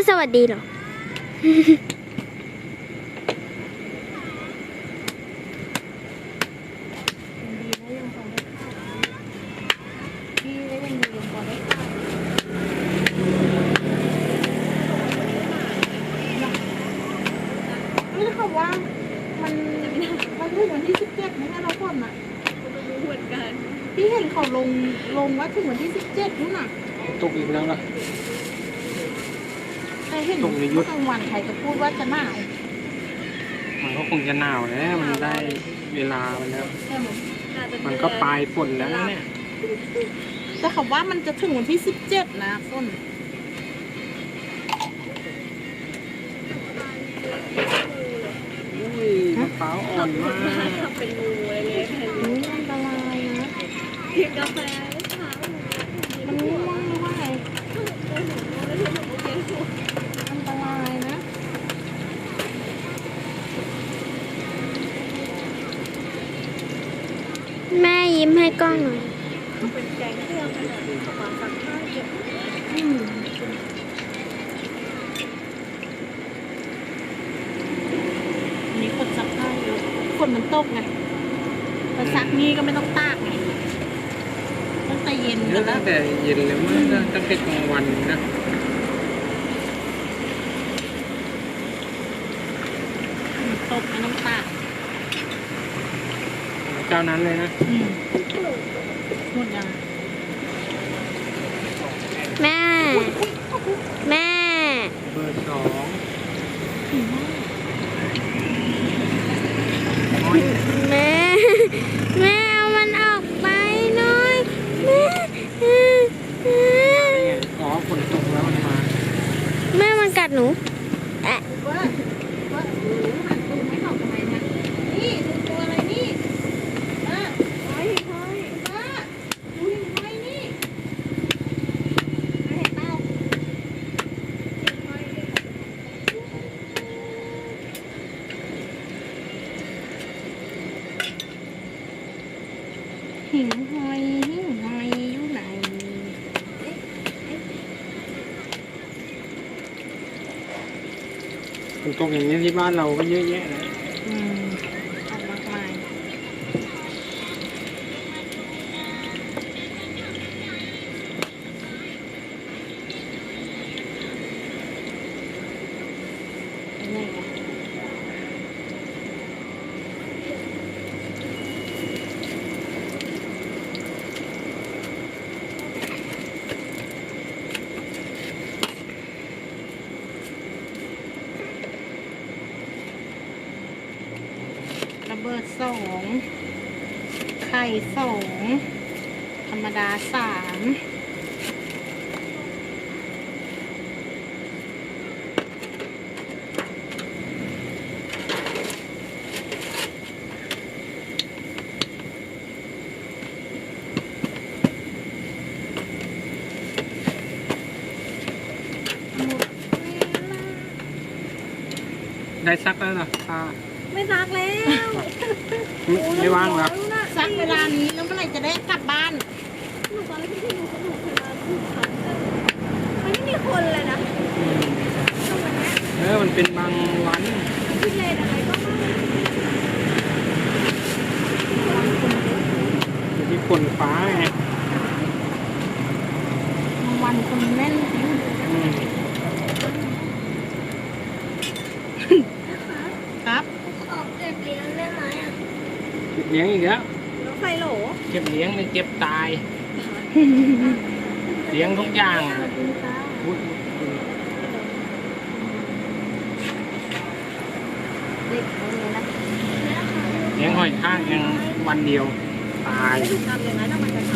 ไม่สวัสดีหรอดีนะยังพอได้ข้าวพี่ก็ยังดียังพอได้ข้าวนี่เขาว่ามันมันถึงวันที่สิบเจ็ดไม่ใช่เราคนอะไม่รู้เหมือนกัน พี่เห็นเขาลงลงว่าถึงวันที่สิบเจ็ดนู่นน่ะ ตกอีกแล้วล่ะ ใครเห็นตรงในยุทธ กลางวันใครจะพูดว่าจะหนาวมันก็คงจะหนาวแล้ว มันได้เวลามันแล้ว ใช่ไหมน่าจะมันก็ปลายฝนแล้วนะเนี่ย แต่เขาว่ามันจะถึงวันที่สิบเจ็ดนะต้นอุ้ยมะพร้าวอ่อนมากทำเป็นงูอะไรเลยแทนนี่อันตรายนะกินกาแฟเช้า มันง่วงหรือว่าไง แล้วที่หนูเย็นหัว อันตรายนะ แม่ ยิ้มให้กล้องหน่อยเป็นแกงเครื่องขนาดประมาณสักห้าเจ็ดอืมอันนี้คนซักผ้าเยอะฝนมันตกไงพอซักนี่ก็ไม่ต้องตากไงตั้งแต่เย็นเยกัอะนแล้ตั้วงแต่เย็นเลยมั้งตั้งแต่กลางวันนะตกไม่ต้องตากเจ้านั้นเลยนะ อืม หมดยังแม่ แม่ เบอร์สองแม่ แม่เอามันออกไปหน่อย แม่แม่ นี่ไงอ๋อฝนตกแล้วมันมา แม่มันกัดหนูแอะ ว่าว่าโอ้โหหันตูไม่ออกทำไมนะนี่ดูตัวอะไรนี่ป้า เฮ้ยเฮ้ย ป้าดูหิ่งห้อยนี่เห็นเปล่าหิ่งห้อยหิ่งห้อยอยู่ไหน ฝนต กอย่างนี้ที่บ้านเราก็เยอะแยะเลยมออกมากมายเป็นไงอะระ เบิดสองไข่สองธรรมดาสามหมดเวลาได้ซักแล้วเหรอป้าไม่ซักแล้ว ไม่ไม่ว่างเหรอสักเวลานี้แล้วเมื่อไหร่จะได้กลับบ้านหนูตอนแรกที่หนูสนุกคือมาถูกคันมันไม่มีคนเลยนะอืมตรงวันเนี้ยเออมันเป็นบางวันพี่เลนอะไรก็ไม่อยู่ที่ฝนฟ้าไงบางวันคนแน่นจริง อืม ครับ ขอบเก็บเลี้ยงได้ไหมอะ เก็บเลี้ยงอีกแล้วรถไฟโหลเก็บเลี้ยงในเก็บตาย เลี้ยงทุกอย่าง ขอบคุณค่ะอุ๊ยเด็กคนนี้นะเลี้ยงหอยทากยังวันเดียว ตาย ไม่ถูกทำอย่างนั้นทำไมกันไป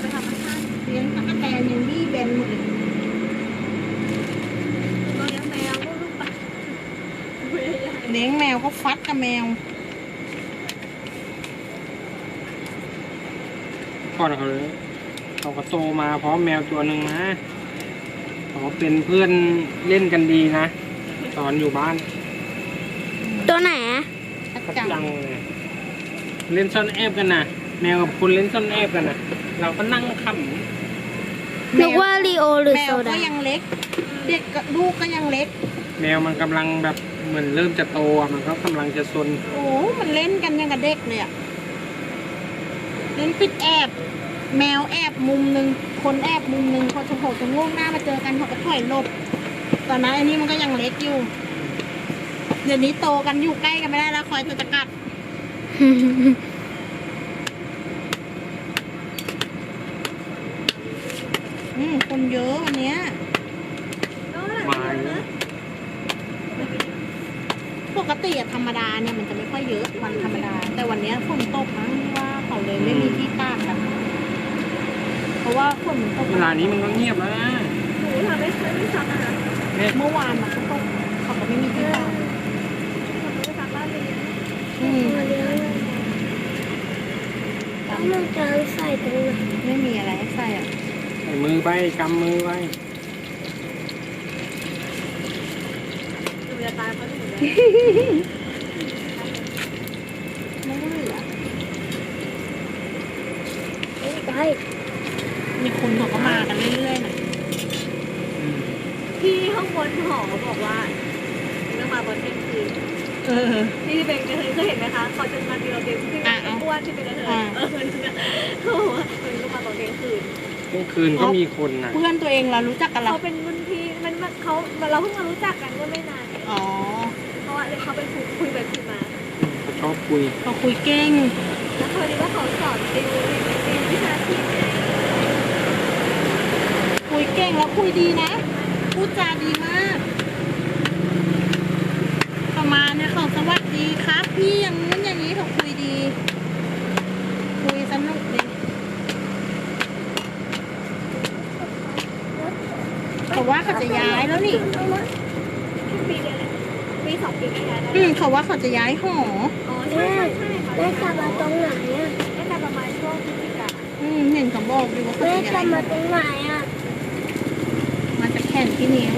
ไปทำมันข้างเลี้ยงตะกแตนยังบี้แบนหมดเลย เราเลี้ยงแมวก็ลูกปะเว้ยใหญ่ เลี้ยงแมวก็ฟัดกับแมวพ่อเขาเลยเขาก็โตมาพร้อมแมวตัวหนึ่งนะเขาเป็นเพื่อนเล่นกันดีนะ ตอนอยู่บ้านตัวไหนอะชัดก็จังจังเลยเล่นซ่อนแอบกันนะแมวกับคุณเล่นซ่อนแอบกันนะเราก็นั่งขำนึกว่าลีโอหรือแมโซวก็ดายังเล็ก เด็กกับลูกก็ยังเล็ก แมวมันกำลังแบบเห มือนเริ่มจะโตอะมันก็กำลังจะซนโอ้มันเล่นกันยังกับเด็กเลยอะเล่นปิดแอบ แมวแอบมุมหนึ่งคนแอบมุมหนึ่งพอจะโผล่จะโงหน้ามาเจอกันเขาก็ถอยหลบตอนนั้นอันนี้มันก็ยังเล็กอยู่ เดี๋ยวนี้โตกันอยู่ใกล้กันไม่ได้แล้วคอยจะจะกัดอืมคนเยอะวันเนี้ย มาเยอะ ป กติอะธรรมดาเนี่ยมันจะไม่ค่อยเยอะวันธรรมดา แต่วันเนี้ยฝนตกมั้งว่าเขาเลยไม่มีที่ตากกันเพราะว่าฝนมันตกเวลานี้มันก็เงียบแล้วนะหนูทำไม่ไม่ซักอะนะเนี่ยเมื่อวานมันก็ตกเขาก็ไม่มีที่ตากทำไม่ซักบ้านเลยอืมแล้วมันจะใส่ตรงไหนไม่มีอะไรให้ใส่อะใส่มือไปกำมือไว้ หนูจะตายเพราะหนูเลย ไม่ได้เหลือไปมีคนเขาก็มากันเรื่อยๆนะอืมพี่ข้างบนหอบอกว่าต้องมาบนเที่ยงคืนเออที่ที่เป็นกระเทยเคยเห็นไหมคะเขาจะมาตีเราเตียงที่เป็นอ้วนที่เป็นกระเทยอ่าเออมันจะเขาบอกว่ามันต้องมาตอนเที่ยงคืนเที่ยงคืนก็มีคนนะเพื่อนตัวเองเรารู้จักกันเราเขาเป็นรุ่นพี่มันมันเขาเราเพิ่งมารู้จักกันเมื่อไม่นานเนี่ยอ๋อ เพราเขาเป็นคุยคุยไปคุยมาเขาชอบคุยเขาคุยเก่งแล้วพอดีว่าเขาสอนติวติววิชาชีพคุยเก่งแล้วคุยดีนะ พูดจาดีมาก ประมาณเนี่ยเขาสวัสดีครับ พี่อย่างนู้นอย่างนี้เขาคุยดี คุยสนุกดีเขาว่าเขาจะย้ายแล้วนี่ ปีสองปีก็ย้ายได้อืมเขาว่าเขาจะย้ายหอ อ๋อใช่ใช่ใช่แม่จะมาตรงไหนอะน่าจะประมาณช่วงพฤศจิกาอืมเห็นเขาบอกอยู่ว่าเขาแม่จะจะย้ายหมาอตรงไหนอะ มาจากแขนที่นิ้ว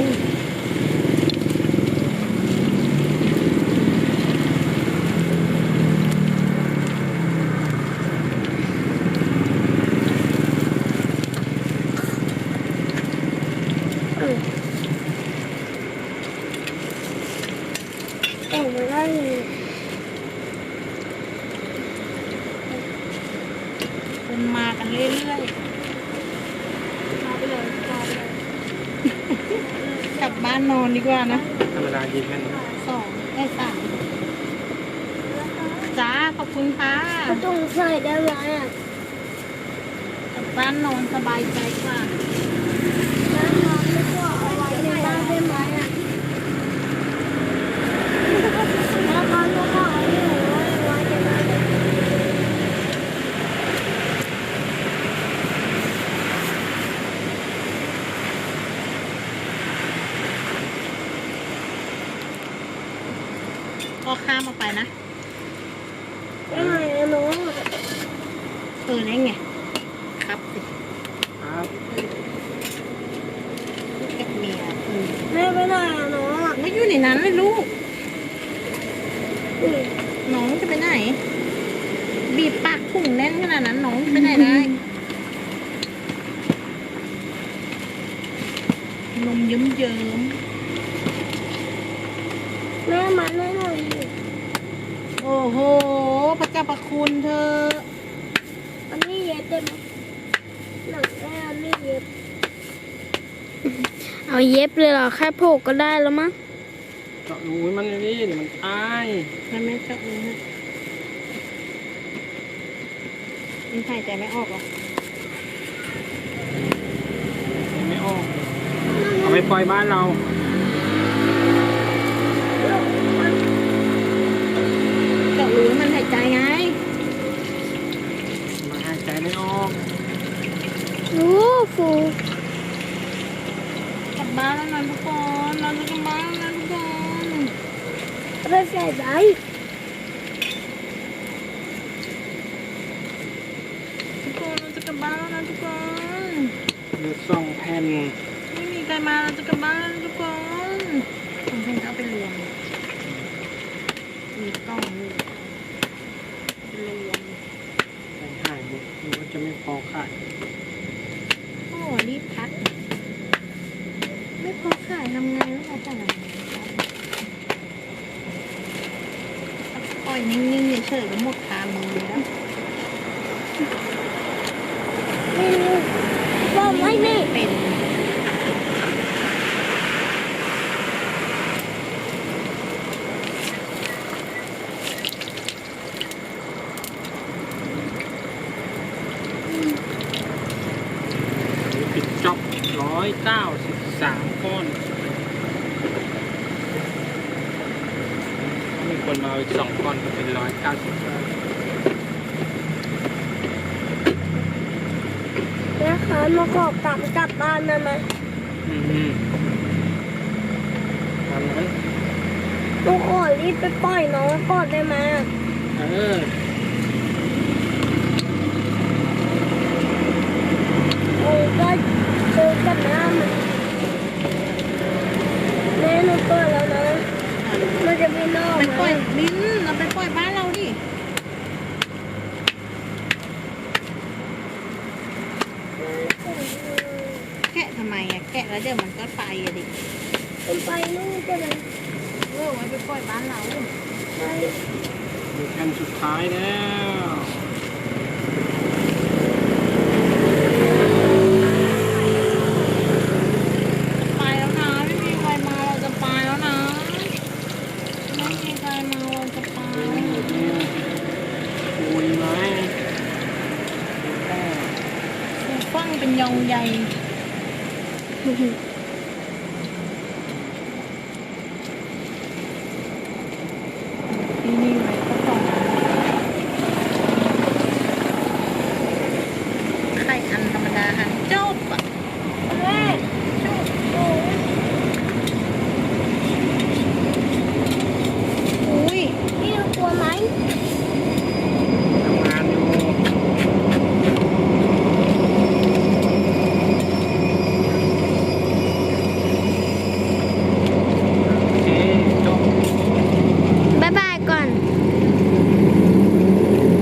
แต่งมาได้ไง คนมากันเรื่อย มาไปเลยมาไปเลย ๆกลับบ้านนอนดีกว่านะธรรมดายิงแค่นี้สองได้สามจ้าขอบคุณค่ะก็ต้องใส่ได้ไหมอะกลับบ้านนอนสบายใจกว่าแม่นอนไม่ก็เอาไว้ในบ้านได้ไหมอะแล้วก็ลูกก็เอาไว้ไว้ในบ้านได้ไหม ก็ข้ามออกไปนะได้ไหมอะน้องเออนั่นไงครับสิครับกับเมียเออแม่ไปไหนอะน้องไม่อยู่ในนั้นเลยลูก น้องจะไปไหน บีบปากถุงแน่นขนาดนั้นน้องไปไหนได้นมเยิ้มเยิ้ม แม่มันไม่หน่อยดิ ๆ โอ้โห พระเจ้าประคุณเธออันนี้เย็บได้ไหมหนังแม่อันนี้เย็บ เอาเย็บเลยเหรอ แค่โผกก็ได้แล้วมั้งเจาะรูให้มันเลยดิเดี๋ยวมันตายมันไม่จะอือฮะมันหายใจไม่ออกหรอไม่ออก เอาไปปล่อยบ้านเรา เจาะรูให้มันหายใจไง มาหายใจไม่ออก โอ้ฟูกลับบ้านแล้วนะทุกคนเราจะกลับบ้านแล้วนะทุกคนเอาไปใส่ไว้ทุกคนเราจะกลับบ้านแล้วนะทุกคนเหลือสองแผ่นไม่มีใครมาเราจะกลับบ้านแล้วนะทุกคนผมเพิ่งเอาไปรวมมีกล้องอยู่ไปรวมแผ่นหายหมดมันก็จะไม่พอขายโอ้ รีบพัก ไม่พอขายทำไงแล้วแต่ละปล่อยนิ่งๆเฉยๆก็หมดทางเอแล้วไว่าไม่เป็น 293 ก้อน มีคนมาอีกสองก้อนก็เป็น 190นะคะมากรอบกลับกลับบ้านได้ไหมอืมทำนั้นลูกอ่อนรีบไปปล่อยน้องก่อนได้ไหมเออโอ้ก็ เจอกันหน้ามันแม่หนูเปิดแล้วนะ มันจะมีนอกไปไหปล่อยมลิ้นเราไปปล่อยบ้านเราดิแกะทำไมอะแกะแล้วเดี๋ยวมันก็ไปอะดิมันไปนู่นจะเลยเออไว้ไปปล่อยบ้านเราไปมีแผ่นสุดท้ายแล้ว ไปแล้วนะไม่มีใครมาเราจะไปแล้วนะไม่มีใครมาเราจะไป คุยไหม ฟัง